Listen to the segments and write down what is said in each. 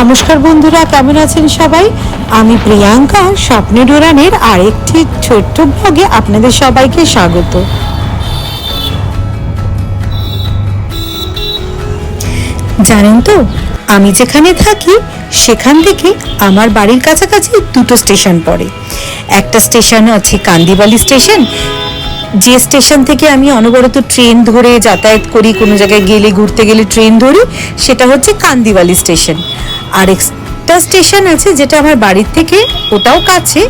নমস্কার বন্ধুরা, কেমন আছেন সবাই? আমি প্রিয়াঙ্কা স্বপ্নের উড়ানের আরেকটি ছোট্ট ভাগে আপনাদের সবাইকে স্বাগত। জানেন তো, আমি যেখানে থাকি, সেখান থেকে আমার বাড়ির কাছাকাছি দুটো স্টেশন পড়ে। একটা স্টেশন আছে কান্দিবালি স্টেশন, যে স্টেশন থেকে আমি অনবরত ট্রেন ধরে যাতায়াত করি, কোনো জায়গায় গেলে, ঘুরতে গেলে ট্রেন ধরি, সেটা হচ্ছে কান্দিবালি স্টেশন। আর একটা স্টেশন আছে যেটা আমার বাড়ির থেকে ওটাও কাছে,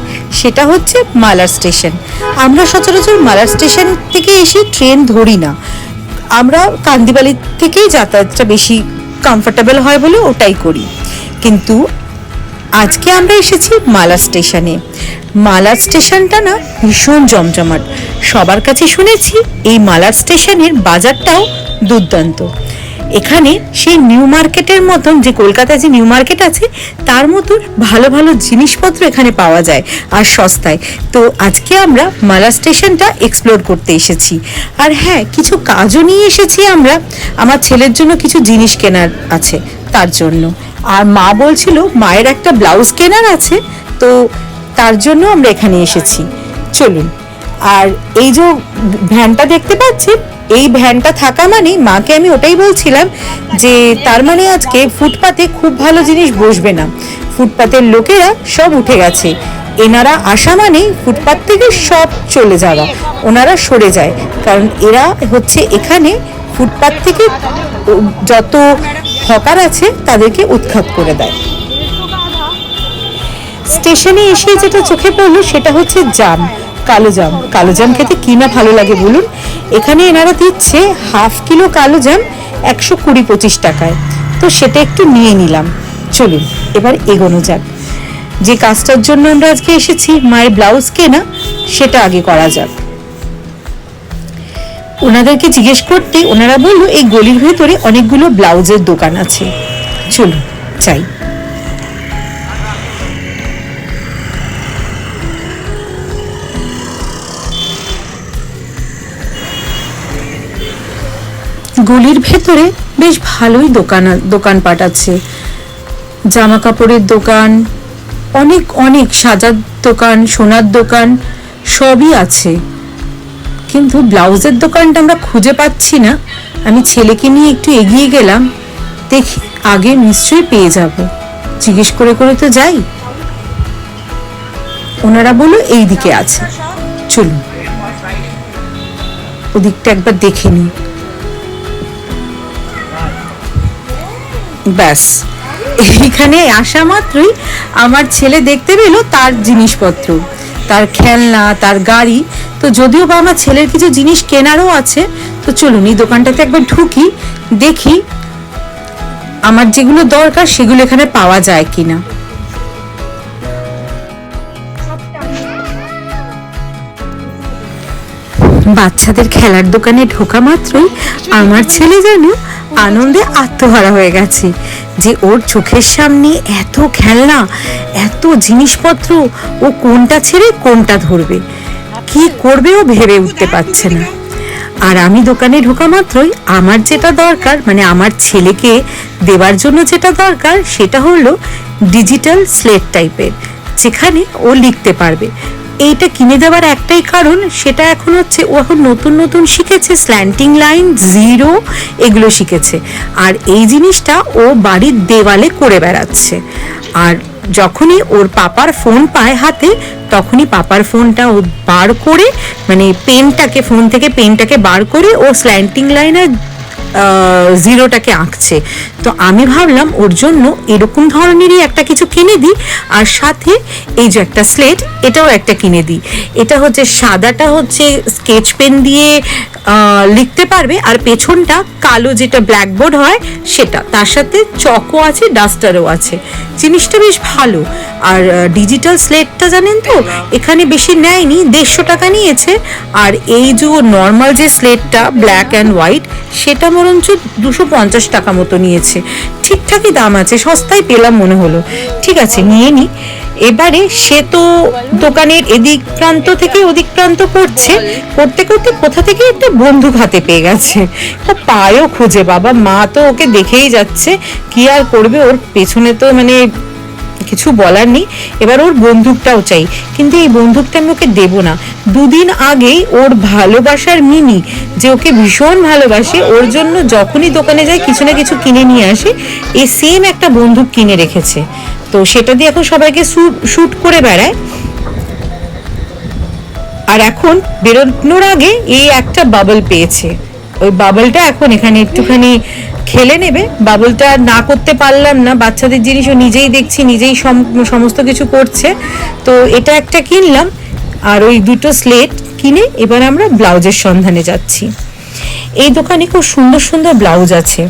সেটা হচ্ছে মালার স্টেশন আমরা সচরাচর মালার স্টেশন থেকে এসে ট্রেন ধরি না। আমরা কান্দিবালি থেকেই যাতায়াতটা বেশি কমফোর্টেবল হয় বলে ওটাই করি। কিন্তু আজকে আমরা এসেছি মালা স্টেশনে মালার স্টেশনটা না ভীষণ জমজমাট। সবার কাছে শুনেছি এই মালার স্টেশনের বাজারটাও দুর্দান্ত। এখানে সেই নিউ মার্কেটের মতন যে কলকাতায় যে নিউ মার্কেট আছে, তার মতন ভালো ভালো জিনিসপত্র এখানে পাওয়া যায় আর সস্তায়। তো আজকে আমরা মালা স্টেশনটা এক্সপ্লোর করতে এসেছি। আর হ্যাঁ কিছু কাজও নিয়ে এসেছি আমরা। আমার ছেলের জন্য কিছু জিনিস কেনার আছে, তার জন্য। আর মা বলছিল, মায়ের একটা ব্লাউজ কেনার আছে। তো তার জন্য আমরা এখানে এসেছি। চলুন। আর এই যে ভ্যানটা দেখতে পাচ্ছেন এই ভ্যানটা থাকা মানে মাকে আমি ওটাই বলছিলাম যে তার মানে আজকে ফুটপাতে খুব ভালো জিনিস বসবে না। ফুটপাতের লোকেরা সব উঠে গেছে। এনারা আসা মানে ফুটপাত থেকে সব চলে যাওয়া। ওনারা সরে যায়। কারণ এরা হচ্ছে এখানে ফুটপাত থেকে যত হকার আছে তাদেরকে উৎখাত করে দেয়। স্টেশনে এসে যেটা চোখে পড়ল সেটা হচ্ছে জাম। কালো জাম কালো জাম খেতে কি না ভালো লাগে বলুন? এখানে এনারা দিচ্ছে হাফ কিলো কালো জাম একশো কুড়ি পঁচিশ টাকায়। তো সেটা একটু নিয়ে নিলাম। চলুন, এবার এগোনো যাক। যে কাজটার জন্য আমরা আজকে এসেছি, মায়ের ব্লাউজ কেনা, সেটা আগে করা যাক। ওনাদেরকে জিজ্ঞেস করতে ওনারা বলল, এই গলির ভেতরে অনেকগুলো ব্লাউজের দোকান আছে। চলুন চাই গলির ভেতরে বেশ ভালোই দোকান, দোকানপাট আছে। জামা কাপড়ের দোকান, অনেক অনেক সাজার দোকান, সোনার দোকান, সবই আছে। কিন্তু ব্লাউজের দোকানটা আমরা খুঁজে পাচ্ছি না। আমি ছেলেকে নিয়ে একটু এগিয়ে গেলাম। দেখি, আগে নিশ্চয়ই পেয়ে যাব। জিজ্ঞেস করে করে তো যাই। ওনারা বলল এই দিকে আছে। চলুন। ওদিকটা একবার দেখে নিই। ব্যাস। এখানে আসা মাত্রই আমার ছেলে দেখতে পেল তার জিনিসপত্র, তার খেলনা, তার গাড়ি। তো যদিও বা আমার ছেলের কিছু জিনিস কেনারও আছে, তো চলুন এই দোকানটাতে একবার ঢুকি, দেখি আমার যেগুলো দরকার সেগুলো এখানে পাওয়া যায় কিনা। বাচ্চাদের খেলার দোকানে ঢোকা মাত্রই আমার ছেলে যেন আনন্দে আত্মহারা হয়ে গেছে। যে ওর চোখের সামনে এত খেলনা, এত জিনিসপত্র, ও কোনটা ছেড়ে কোনটা ধরবে? কি করবে ও ভেবে উঠতে পারছে না। আর আমি দোকানে ঢোকা মাত্রই আমার যেটা দরকার মানে আমার ছেলেকে দেওয়ার জন্য যেটা দরকার, সেটা হলো ডিজিটাল স্লেট টাইপের যেখানে ও লিখতে পারবে। এইটা কিনে দেওয়ার একটাই কারণ, সেটা এখন হচ্ছে ও এখন নতুন নতুন শিখেছে স্ল্যান্টিং লাইন জিরো এগুলো শিখেছে। আর এই জিনিসটা ও বাড়ির দেওয়ালে করে বেড়াচ্ছে। আর যখনই ওর পাপার ফোন পায় হাতে, তখনই পাপার ফোনটা ও বার করে মানে পেনটাকে ফোন থেকে পেনটাকে বার করে ও স্ল্যান্টিং লাইনের জিরোটাকে আঁকছে। তো আমি ভাবলাম, ওর জন্য এরকম ধরনেরই একটা কিছু কিনে দিই, আর সাথে এই যে একটা স্লেট এটাও একটা কিনে দিই। এটা হচ্ছে সাদাটা হচ্ছে স্কেচ পেন দিয়ে লিখতে পারবে আর পেছনটা কালো যেটা ব্ল্যাকবোর্ড হয় সেটা। তার সাথে চকও আছে ডাস্টারও আছে। জিনিসটা বেশ ভালো। আর ডিজিটাল স্লেটটা জানেন তো? এখানে বেশি নেয়নি, দেড়শো টাকা নিয়েছে। আর এই যে নর্মাল যে স্লেটটা ব্ল্যাক অ্যান্ড হোয়াইট সেটা বরঞ্চ দুশো পঞ্চাশ টাকা মতো নিয়েছে। ঠিকঠাকই দাম আছে, সস্তায় পেলাম মনে হলো। ঠিক আছে, নিয়ে নিই এবারে সে তো দোকানের এদিক প্রান্ত থেকে ওদিক প্রান্ত করছে, করতে করতে কোথা থেকে একটা বন্দুক হাতে পেয়ে গেছে। তা পায়ও খুঁজে বাবা, মা তো ওকে দেখেই যাচ্ছে, কি আর করবে ওর পেছনে তো মানে কিছু বলার নেই, এবার ওর বন্দুকটাও চাই। কিন্তু এই বন্দুকটা আমি ওকে দেবো না। দুদিন আগেই ওর ভালোবাসার মিনি যে ওকে ভীষণ ভালোবাসে, ওর জন্য যখনই দোকানে যায় কিছু না কিছু কিনে নিয়ে আসে, এই সেম একটা বন্দুক কিনে রেখেছে। তো সেটা দিয়ে এখন সবাইকে শ্যুট করে বেড়ায়। আর এখন বেরোনোর আগে এই একটা বাবল পেয়েছে। ওই বাবলটা এখন এখানে একটুখানি খেলে নেবে। বাবলটা না করতে পারলাম না। বাচ্চাদের জিনিস ও নিজেই দেখছি, নিজেই সম- সমস্ত কিছু করছে। তো এটা একটা কিনলাম। আর ওই দুটো স্লেট কিনে এবার আমরা ব্লাউজের সন্ধানে যাচ্ছি। এই দোকানে খুব সুন্দর সুন্দর ব্লাউজ আছে।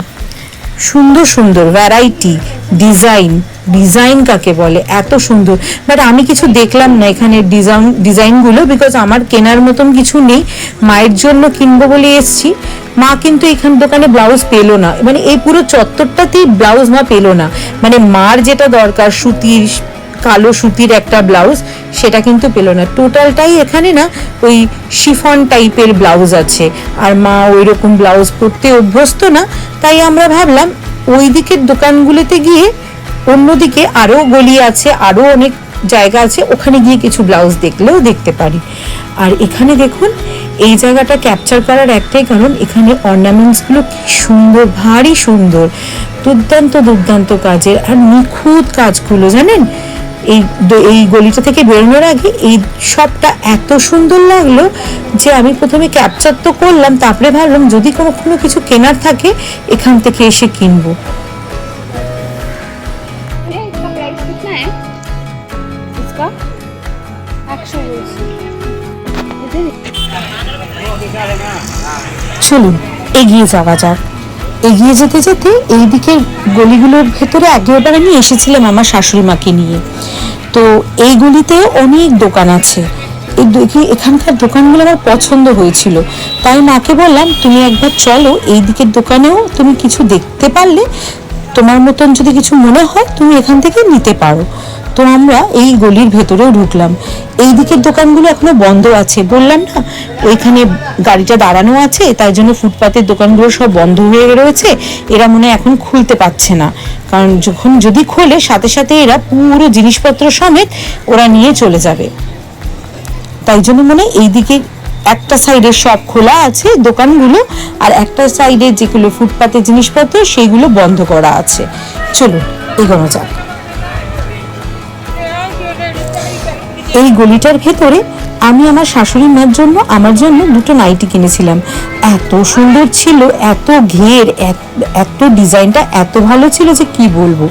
সুন্দর সুন্দর ভ্যারাইটি ডিজাইন ডিজাইন কাকে বলে? এত সুন্দর। বাট আমি কিছু দেখলাম না এখানে ডিজাইন ডিজাইনগুলো বিকজ আমার কেনার মতন কিছু নেই। মায়ের জন্য কিনবো বলে এসছি। মা কিন্তু এখান দোকানে ব্লাউজ পেল না। মানে এই পুরো চত্বরটাতেই ব্লাউজ মা পেল না। মানে মার যেটা দরকার, সুতির কালো সুতির একটা ব্লাউজ, সেটা কিন্তু পেল না। টোটালটাই এখানে না ওই শিফন টাইপের ব্লাউজ আছে। আর মা ওই রকম ব্লাউজ পরতে অভ্যস্ত না, তাই আমরা ভাবলাম ওই দিকের দোকানগুলোতে গিয়ে অন্যদিকে আরও গলি আছে আরও অনেক জায়গা আছে, ওখানে গিয়ে কিছু ব্লাউজ দেখলেও দেখতে পারি। আর এখানে দেখুন, এই জায়গাটা ক্যাপচার করার একটাই কারণ, এখানে অর্নামেন্টসগুলো কি সুন্দর, ভারী সুন্দর। দুর্দান্ত দুর্দান্ত কাজের আর নিখুঁত কাজগুলো, জানেন? এই এই গলিটা থেকে বেরোনোর আগে এই সবটা এত সুন্দর লাগল যে আমি প্রথমে ক্যাপচার তো করলাম, তারপরে ভাবলাম যদি কোনো কোনো কিছু কেনার থাকে, এখান থেকে এসে কিনবো। চলুন, এগিয়ে যাওয়া যাক। এগিয়ে যেতে যেতে এই দিকের গলিগুলোর ভেতরে আগেরবার আমি এসেছিলাম আমার শাশুড়ি মাকে নিয়ে। তো এই গলিতে অনেক দোকান আছে। এই এখানকার দোকানগুলো আমার পছন্দ হয়েছিল। তাই মাকে বললাম, তুমি একবার চলো এই দিকের দোকানেও তুমি কিছু দেখতে পারলে। তোমার মতন যদি কিছু মনে হয়, তুমি এখান থেকে নিতে পারো। তো আমরা এই গলির ভেতরেও ঢুকলাম। এই দিকের দোকানগুলো এখনও বন্ধ আছে। বললাম না, ওইখানে গাড়িটা দাঁড়ানো আছে, তাই জন্য ফুটপাতের দোকানগুলো সব বন্ধ হয়ে রয়েছে। এরা মনে এখন খুলতে পারছে না। কারণ যখন যদি খোলে, সাথে সাথে এরা পুরো জিনিসপত্র সমেত ওরা নিয়ে চলে যাবে। তাই জন্য মনে হয় এইদিকে একটা সাইডে সব খোলা আছে দোকানগুলো, আর একটা সাইডে যেগুলো ফুটপাতের জিনিসপত্র, সেগুলো বন্ধ করা আছে। চলুন, এগোনো যাক। এই গলিটার ভেতরে আমি আমার শাশুড়ি মার জন্য, আমার জন্য দুটো নাইটি কিনেছিলাম। এত সুন্দর ছিল, এত ঘের এত- ডিজাইনটা, এত ভালো ছিল যে কি বলব।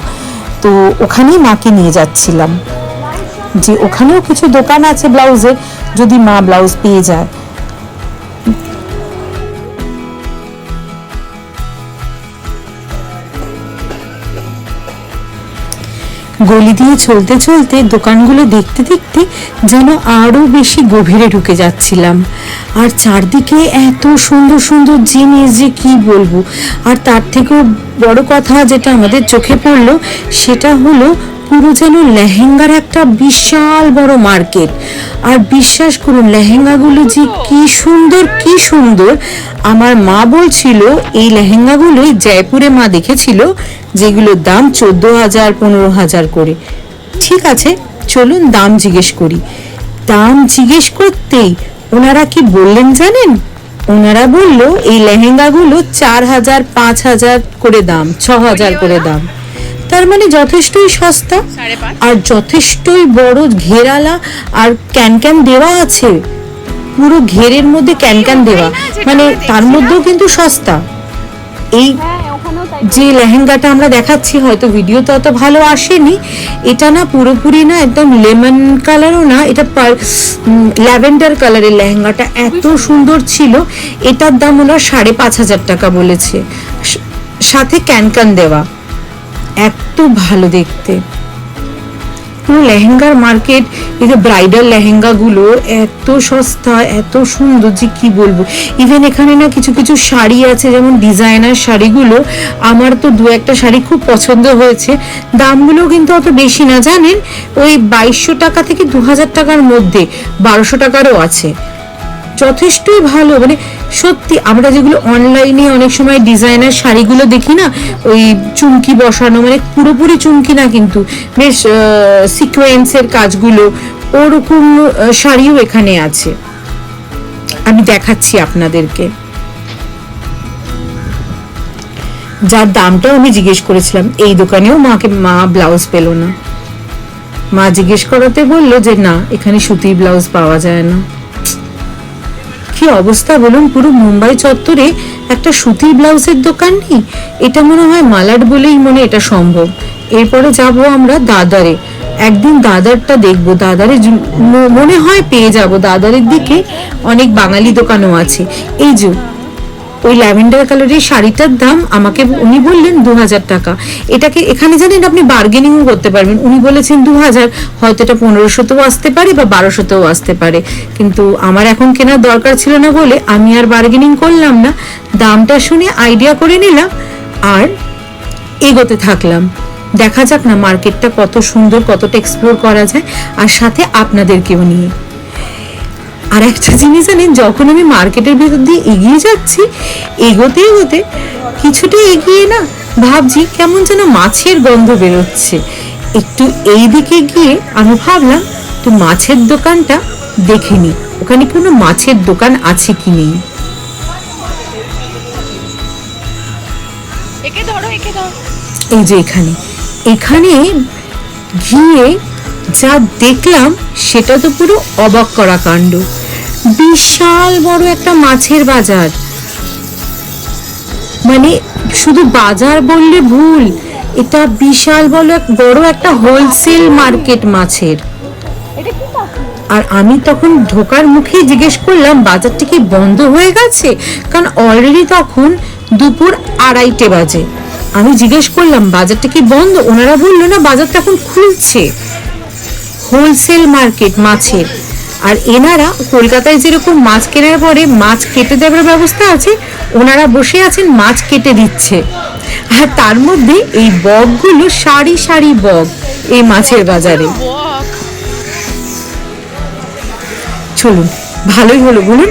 তো ওখানেই মাকে নিয়ে যাচ্ছিলাম। যে ওখানেও কিছু দোকান আছে ব্লাউজের, যদি মা ব্লাউজ পেয়ে যায়। গলি দিয়ে চলতে চলতে দোকানগুলো দেখতে দেখতে যেন আরও বেশি গভীরে ঢুকে যাচ্ছিলাম। আর চারদিকে এত সুন্দর সুন্দর জিনিস যে কি বলব? আর তার থেকেও বড় কথা যেটা আমাদের চোখে পড়ল, সেটা হলো পুরো যেন লেহেঙ্গার একটা বিশাল বড় মার্কেট। আর বিশ্বাস করুন, লেহেঙ্গাগুলো যে কি সুন্দর কি সুন্দর। আমার মা বলছিল, এই লেহেঙ্গাগুলোই জয়পুরে মা দেখেছিল, যেগুলোর দাম চোদ্দ হাজার পনেরো হাজার করে। ঠিক আছে, চলুন দাম জিজ্ঞেস করি। দাম জিজ্ঞেস করতেই ওনারা কি বললেন জানেন? ওনারা বলল, এই লেহেঙ্গাগুলো চার হাজার পাঁচ হাজার করে দাম ছ হাজার করে দাম। তার মানে যথেষ্টই সস্তা আর যথেষ্টই বড় ঘেরালা আর ক্যান ক্যান দেওয়া আছে। পুরো ঘেরের মধ্যে ক্যান ক্যান দেওয়া। মানে তার মধ্যেও কিন্তু সস্তা। এই হ্যাঁ যে লেহেঙ্গাটা আমরা দেখাচ্ছি হয়তো ভিডিও তো অত ভালো আসেনি। এটা না পুরোপুরি না একদম লেমন কালারও না এটা ল্যাভেন্ডার কালারের লেহেঙ্গাটা। এত সুন্দর ছিল। এটার দাম ওনার সাড়ে পাঁচ হাজার টাকা বলেছে। সাথে ক্যানকান দেওয়া। এত ভালো দেখতে। পুরো লেহেঙ্গার মার্কেট, এই যে ব্রাইডাল লেহেঙ্গাগুলো, এত সস্তা, এত সুন্দর যে কি বলব। ইভেন এখানে না কিছু কিছু শাড়ি আছে, যেমন ডিজাইনার শাড়িগুলো। আমার তো দু একটা শাড়ি খুব পছন্দ হয়েছে। দামগুলো কিন্তু অত বেশি না, জানেন? ওই বাইশশো টাকা থেকে দু হাজার টাকার মধ্যে, বারোশো টাকারও আছে। যথেষ্টই ভালো মানে সত্যি, আমরা যেগুলো অনলাইনে অনেক সময় ডিজাইনার শাড়িগুলো দেখি না, ওই চুমকি বসানো মানে পুরোপুরি চুমকি না কিন্তু, বেশ সিকোয়েন্সের কাজগুলো, ওরকম শাড়িও এখানে আছে। আমি দেখাচ্ছি আপনাদেরকে। যার দামটাও আমি জিজ্ঞেস করেছিলাম, এই দোকানেও মাকে, মা ব্লাউজ পেল না। মা জিজ্ঞেস করাতে বলল যে, না, এখানে সুতির ব্লাউজ পাওয়া যায় না। কি অবস্থা বলুন? পুরো মুম্বাই চত্বরে একটা সুতির ব্লাউজের দোকান নেই? এটা মনে হয় মালাড বলেই মনে এটা সম্ভব। এরপরে যাব আমরা দাদারে। একদিন দাদারটা দেখব। দাদারে মনে হয় পেয়ে যাব। দাদারের দিকে অনেক বাঙালি দোকানও আছে। এই যে ওই ল্যাভেন্ডার কালারের শাড়িটার দাম আমাকে উনি বললেন দু হাজার টাকা। এটাকে এখানে জানেন আপনি বার্গেনিংও করতে পারবেন। উনি বলেছেন দু হাজার হয়তো এটা পনেরোশোতেও আসতে পারে বা বারোশোতেও আসতে পারে। কিন্তু আমার এখন কেনার দরকার ছিল না বলে আমি আর বার্গেনিং করলাম না। দামটা শুনে আইডিয়া করে নিলাম আর এগোতে থাকলাম। দেখা যাক না মার্কেটটা কত সুন্দর, কতটা এক্সপ্লোর করা যায়। আর সাথে আপনাদেরকেও নিয়ে। আর একটা জিনিস জানেন যখন আমি মার্কেটের ভেতর দিয়ে এগিয়ে যাচ্ছি এগোতে এগোতে কিছুটা এগিয়ে না ভাবছি কেমন যেন মাছের গন্ধ বেরোচ্ছে। একটু এই দিকে গিয়ে আমি ভাবলাম তো মাছের দোকানটা দেখে নি ওখানে কোনো মাছের দোকান আছে কি নেই? এই যে এখানে। এখানে গিয়ে যা দেখলাম সেটা তো পুরো অবাক করা কাণ্ড। বিশাল বড় একটা মাছের বাজার। মানে শুধু বাজার বললে ভুল এটা বিশাল বড় এক বড় একটা হোলসেল মার্কেট মাছের। আর আমি তখন ঢোকার মুখে জিজ্ঞেস করলাম বাজারটা কি বন্ধ হয়ে গেছে? কারণ অলরেডি তখন দুপুর আড়াইটে বাজে। আমি জিজ্ঞেস করলাম বাজারটা কি বন্ধ? ওনারা বলল না বাজারটা এখন খুলছে। হোলসেল মার্কেট মাছের। আর এনারা কলকাতায় যেরকম মাছ কেনার পরে মাছ কেটে দেওয়ার ব্যবস্থা আছে, ওনারা বসে আছেন মাছ কেটে দিচ্ছে। আর তার মধ্যে এই বকগুলো সারি সারি বক এই মাছের বাজারে। চলুন, ভালোই হলো, বলুন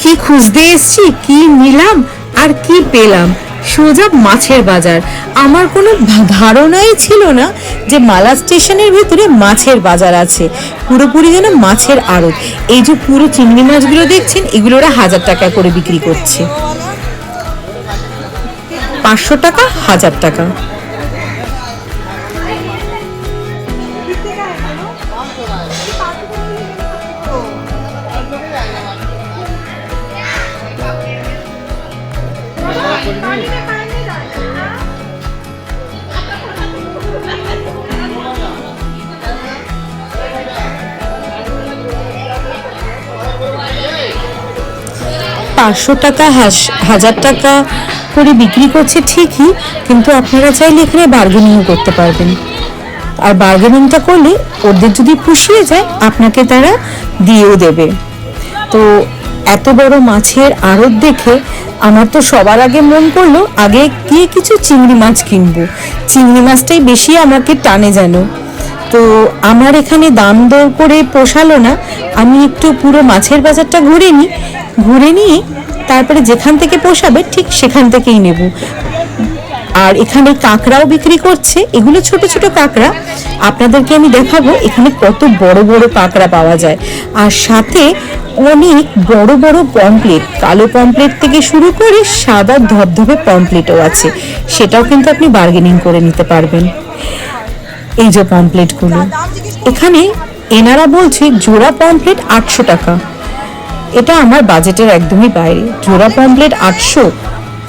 কি খুঁজতে এসছি, কি নিলাম আর কি পেলাম? সোজা মাছের বাজার। আমার কোনো ধারণাই ছিল না যে মালা স্টেশনের ভিতরে মাছের বাজার আছে। পুরোপুরি যেন মাছের আড়ত। এই যে পুরো চিংড়ি মাছগুলো দেখছেন, এগুলো ওরা হাজার টাকা করে বিক্রি করছে। পাঁচশো টাকা, হাজার টাকা। পাঁচশো টাকা হাজার টাকা করে বিক্রি করছে ঠিকই, কিন্তু আপনারা চাইলে এখানে বার্গেনিংও করতে পারবেন। আর বার্গেনিংটা করলে ওদের যদি পুষিয়ে যায়, আপনাকে তারা দিয়েও দেবে। তো এত বড় মাছের আড়ত দেখে আমার তো সবার আগে মন করল আগে গিয়ে কিছু চিংড়ি মাছ কিনবো। চিংড়ি মাছটাই বেশি আমাকে টানে যেন। তো আমার এখানে দাম দর করে পোষালো না, আমি একটু পুরো মাছের বাজারটা ঘুরে নিই ঘুরে নিয়ে তারপরে যেখান থেকে পোষাবে ঠিক সেখান থেকেই নেব। আর এখানে কাঁকড়াও বিক্রি করছে। এগুলো ছোট ছোট কাঁকড়া। আপনাদেরকে আমি দেখাবো এখানে কত বড় বড় কাঁকড়া পাওয়া যায়। আর সাথে অনেক বড় বড় পমপ্লেট। কালো পমপ্লেট থেকে শুরু করে সাদা ধবধবে পমপ্লেটও আছে। সেটাও কিন্তু আপনি বার্গেনিং করে নিতে পারবেন। এই যে পমপ্লেটগুলো। এখানে এনারা বলছে জোড়া পমপ্লেট আটশো টাকা। এটা আমার বাজেটের একদমই বাইরে। জোড়া পমপ্লেট আটশো।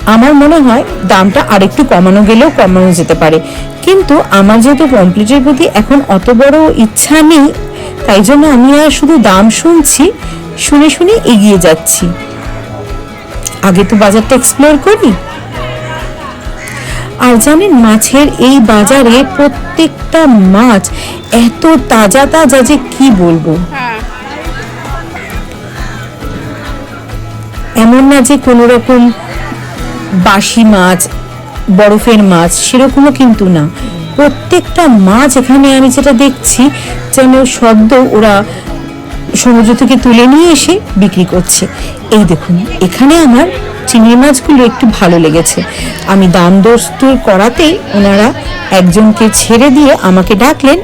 আমার মনে হয় দামটা আরেকটু কমানো গেলেও কমানো যেতে পারে। কিন্তু আমার যেহেতু পমপ্লেটের প্রতি এখন অত বড় ইচ্ছা নেই, তাই জন্য আমি আর শুধু দাম শুনছি, শুনে শুনে এগিয়ে যাচ্ছি। আগে তো বাজারটা এক্সপ্লোর করি। আর জানেন মাছের এই বাজারে প্রত্যেকটা মাছ এত তাজা তাজা যে কি বলব? এমন না যে কোনো রকম বাসি মাছ, বরফের মাছ, সেরকমও কিন্তু না। প্রত্যেকটা মাছ এখানে আমি যেটা দেখছি, যেন সদ্য ওরা সমুদ্র থেকে তুলে নিয়ে এসে বিক্রি করছে। এই দেখুন, এখানে আমার চিংড়ি মাছগুলো একটু ভালো লেগেছে। আমি দাম দস্তুর করাতেই ওনারা একজনকে ছেড়ে দিয়ে আমাকে ডাকলেন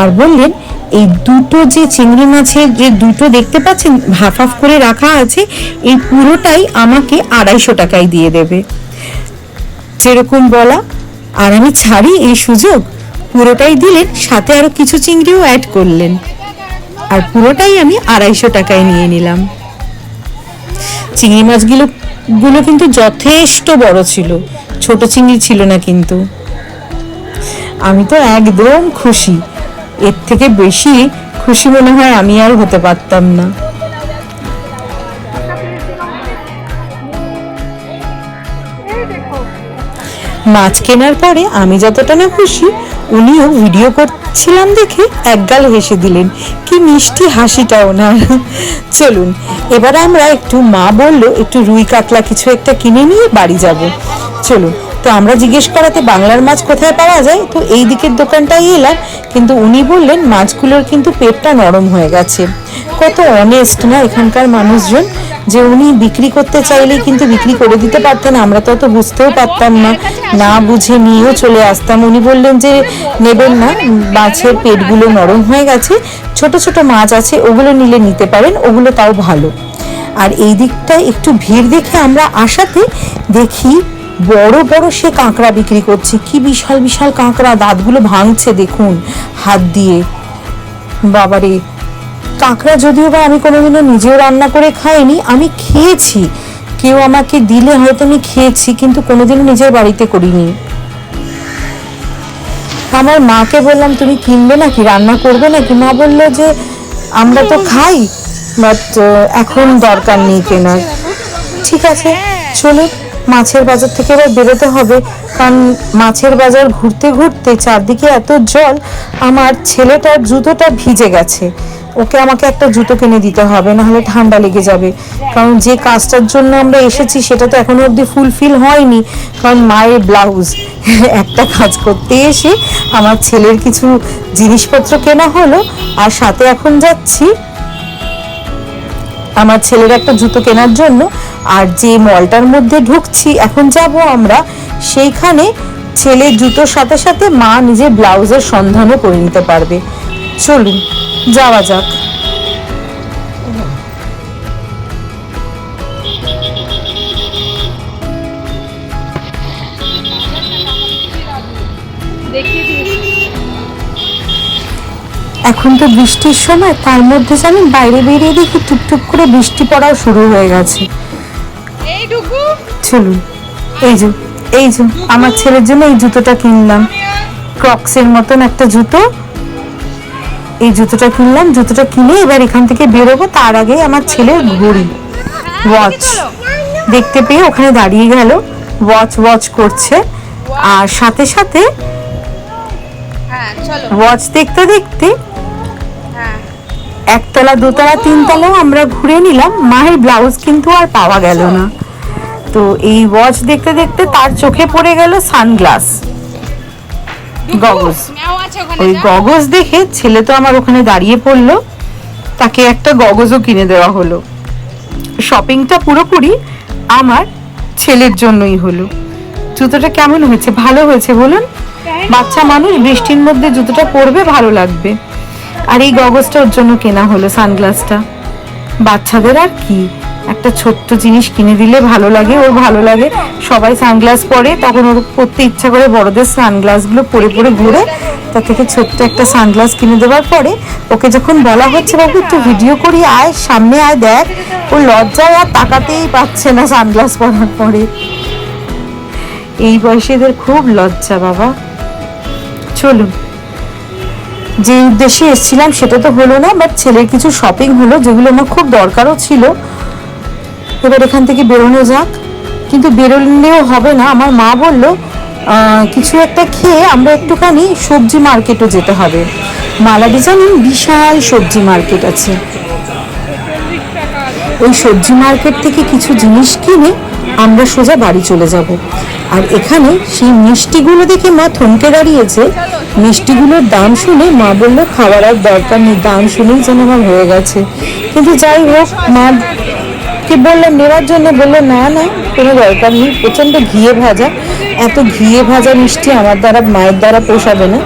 আর বললেন এই দুটো যে চিংড়ি মাছের যে দুটো দেখতে পাচ্ছেন, হাফ হাফ করে রাখা আছে, এই পুরোটাই আমাকে আড়াইশো টাকায় দিয়ে দেবে। যেরকম বলা, আর আমি ছাড়ি এই সুযোগ, পুরোটাই দিলেন, সাথে আরও কিছু চিংড়িও অ্যাড করলেন। আর পুরোটাই আমি আড়াইশো টাকায় নিয়ে নিলাম। চিংড়ি মাছগুলো, গুলো কিন্তু যথেষ্ট বড় ছিল, ছোট চিংড়ি ছিল না কিন্তু। আমি তো একদম খুশি। এর থেকে বেশি খুশি মনে হয় আমি আর হতে পারতাম না। মাছ কেনার পরে আমি যতটা না খুশি, উনিও ভিডিও করছিলাম দেখে একগাল হেসে দিলেন। কি মিষ্টি হাসিটা ওনার চলুন, এবার আমরা একটু মা বলল, একটু রুই কাতলা কিছু একটা কিনে নিয়ে বাড়ি যাব। চলুন তো আমরা জিজ্ঞেস করাতে বাংলার মাছ কোথায় পাওয়া যায়? তো এই দিকের দোকানটাই এলাম, কিন্তু উনি বললেন মাছগুলোর কিন্তু পেটটা নরম হয়ে গেছে। কত অনেস্ট না এখানকার মানুষজন, যে উনি বিক্রি করতে চাইলে কিন্তু বিক্রি করে দিতে পারতেন, আমরা তো অত বুঝতেও পারতাম না। না বুঝে নিয়েও চলে আসতাম। উনি বললেন যে, নেবেন না, মাছের পেটগুলো নরম হয়ে গেছে, ছোট ছোট মাছ আছে, ওগুলো নিলে নিতে পারেন, ওগুলো তাও ভালো। আর এই দিকটায় একটু ভিড় দেখে আমরা আসাতে দেখি বড় বড় সে কাঁকড়া বিক্রি করছে। কি বিশাল বিশাল কাঁকড়া, দাঁতগুলো ভাঙছে, দেখুন, হাত দিয়ে। বাবারে, কাঁকড়া যদিও বা আমি কোনোদিনও নিজেও রান্না করে খাইনি, আমি খেয়েছি। কেউ আমাকে দিলে হয়তো আমি খেয়েছি, কিন্তু কোনোদিনও নিজের বাড়িতে করিনি। আমার মাকে বললাম, তুমি কিনবে নাকি? রান্না করবে নাকি? মা বলল যে, আমরা তো খাই, বাট এখন দরকার নেই কেনার। ঠিক আছে চলো মাছের বাজার থেকে এবার বেরোতে হবে। কারণ মাছের বাজার ঘুরতে ঘুরতে চারদিকে এত জল, আমার ছেলেটার জুতোটা ভিজে গেছে। ওকে আমাকে একটা জুতো কিনে দিতে হবে নাহলে ঠান্ডা লেগে যাবে। কারণ যে কাজটার জন্য আমরা এসেছি, সেটা তো এখনও অবধি ফুলফিল হয়নি। কারণ মায়ের ব্লাউজ একটা কাজ করতে এসে আমার ছেলের কিছু জিনিসপত্র কেনা হলো, আর সাথে এখন যাচ্ছি। আমার ছেলের একটা জুতো কেনার জন্য। আর যে মলটার মধ্যে ঢুকছি এখন যাব আমরা সেইখানে। ছেলে জুতোর সাথে সাথে মা নিজের ব্লাউজের সন্ধানও করে নিতে পারবে। চলুন যাওয়া যাক। এখন তো বৃষ্টির সময় তার মধ্যে জানেন বাইরে বেরিয়ে দেখি টুকটুক করে বৃষ্টি পড়াও শুরু হয়ে গেছে। এইটুকু? চলুন এই যে এই যে আমার ছেলের জন্য এই জুতোটা কিনলাম। ক্রক্সের মতন একটা জুতো। এই জুতোটা কিনলাম জুতোটা কিনে এবার এখান থেকে বেরোবো তার আগে আমার ছেলের ঘড়ি। ওয়াচ দেখতে পেয়ে ওখানে দাঁড়িয়ে গেল ওয়াচ ওয়াচ করছে। আর সাথে সাথে হ্যাঁ ওয়াচ দেখতে দেখতে হ্যাঁ। একতলা দোতলা তিনতলাও আমরা ঘুরে নিলাম মায়ের ব্লাউজ কিন্তু আর পাওয়া গেল না। তো এই ওয়াচ দেখতে দেখতে তার চোখে পড়ে গেল সানগ্লাস গগলস ওই। গগজ দেখে ছেলে তো আমার ওখানে দাঁড়িয়ে পড়ল। তাকে একটা গগজও কিনে দেওয়া হলো। শপিংটা পুরোপুরি আমার ছেলের জন্যই হলো। জুতোটা কেমন হয়েছে? ভালো হয়েছে বলুন? বাচ্চা মানুষ বৃষ্টির মধ্যে জুতোটা পরবে ভালো লাগবে। আর এই গগজটা ওর জন্য কেনা হলো সানগ্লাসটা বাচ্চাদের আর কি? একটা ছোট্ট জিনিস কিনে দিলে ভালো লাগে, ওর ভালো লাগে। সবাই সানগ্লাস পরে, তখন ওর পরতে ইচ্ছা করে বড়দের সানগ্লাসগুলো পরে পরে ঘুরে তার থেকে ছোট্ট একটা সানগ্লাস কিনে দেওয়ার পরে ওকে যখন বলা হচ্ছে, বাবু, একটু ভিডিও করি, আয়, সামনে আয়, দেখ। ও লজ্জায় আর তাকাতেই পাচ্ছে না সানগ্লাস পরার পরে। এই বয়সে এদের খুব লজ্জা, বাবা। চলুন। যে উদ্দেশ্যে এসেছিলাম সেটা তো হলো না বাট ছেলের কিছু শপিং হলো, যেগুলো আমার খুব দরকারও ছিল। এবার এখান থেকে বেরোনো যাক। কিন্তু বেরোলেও হবে না। আমার মা বলল কিছু একটা খেয়ে আমরা একটুখানি সবজি মার্কেটও যেতে হবে। মালাডি জানেন, বিশাল সবজি মার্কেট আছে। ওই সবজি মার্কেট থেকে কিছু জিনিস কিনে আমরা সোজা বাড়ি চলে যাব। আর এখানে সেই মিষ্টিগুলো দেখে মা থমকে দাঁড়িয়েছে। মিষ্টিগুলোর দাম শুনে মা বলল খাবার আর দরকার নেই, দাম শুনেই যেন আমার হয়ে গেছে। কিন্তু যাই হোক, মা কে বললাম নেওয়ার জন্য বলল, না না, কোনো দরকার নেই, প্রচণ্ড ঘিয়ে ভাজা। এত ঘিয়ে ভাজা মিষ্টি আমার দ্বারা, মায়ের দ্বারা পোষাবে না।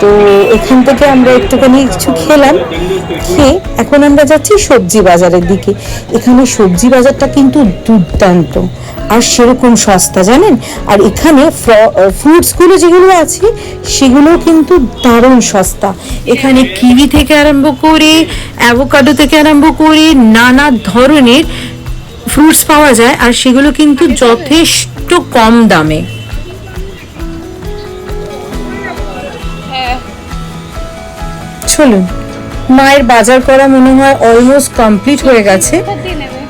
তো এখান থেকে আমরা একটুখানি কিছু খেলাম, খেয়ে এখন আমরা যাচ্ছি সবজি বাজারের দিকে। এখানে সবজি বাজারটা কিন্তু দুর্দান্ত। আর সেরকম সস্তা, জানেন? আর এখানে ফ্রুটসগুলো যেগুলো আছে সেগুলো কিন্তু দারুণ সস্তা। এখানে কিউই থেকে আরম্ভ করে, অ্যাভোকাডো থেকে আরম্ভ করে, নানা ধরনের ফ্রুটস পাওয়া যায় আর সেগুলো কিন্তু যথেষ্ট কম দামে। চলুন, মায়ের বাজার করা মনে হয় অলমোস্ট কমপ্লিট হয়ে গেছে।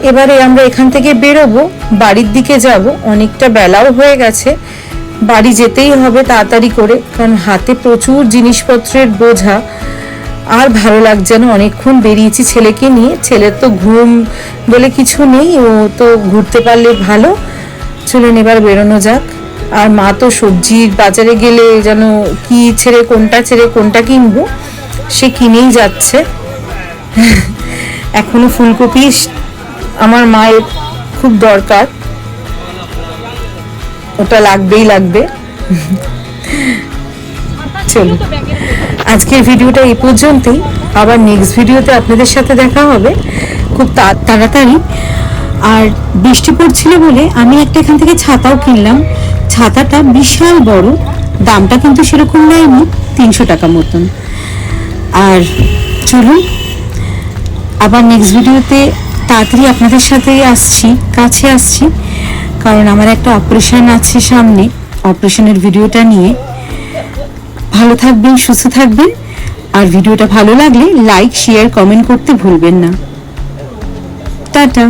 এবারে আমরা এখান থেকে বেরোবো, বাড়ির দিকে যাব, অনেকটা বেলাও হয়ে গেছে। বাড়ি যেতেই হবে তাড়াতাড়ি করে, কারণ হাতে প্রচুর জিনিসপত্রের বোঝা। আর ভালো লাগছে না অনেকক্ষণ বেরিয়েছি ছেলেকে নিয়ে। ছেলের তো ঘুম বলে কিছু নেই ও তো ঘুরতে পারলে ভালো। চলুন এবার বেরোনো যাক। আর মা তো সবজির বাজারে গেলে যেন কি ছেড়ে কোনটা ছেড়ে কোনটা কিনবো সে কিনেই যাচ্ছে। এখনও ফুলকপি আমার মায়ের খুব দরকার। ওটা লাগবেই লাগবে। চলুন। আজকের ভিডিওটা এই পর্যন্তই। আবার নেক্সট ভিডিওতে আপনাদের সাথে দেখা হবে। খুব তাড়াতাড়ি। আর বৃষ্টি পড়ছিল বলে আমি একটা এখান থেকে ছাতাও কিনলাম। ছাতাটা বিশাল বড়। দামটা কিন্তু সেরকম নেয়নি। তিনশো টাকা মতন। আর চলুন, আবার নেক্সট ভিডিওতে তাড়াতাড়ি আপনাদের সাথেই আসছি, কাছে আসছি। কারণ আমার একটা অপারেশন আছে সামনে। অপারেশনের ভিডিওটা নিয়ে। ভালো থাকবেন, সুস্থ থাকবেন। আর ভিডিওটা ভালো লাগলে লাইক শেয়ার কমেন্ট করতে ভুলবেন না। টাটা।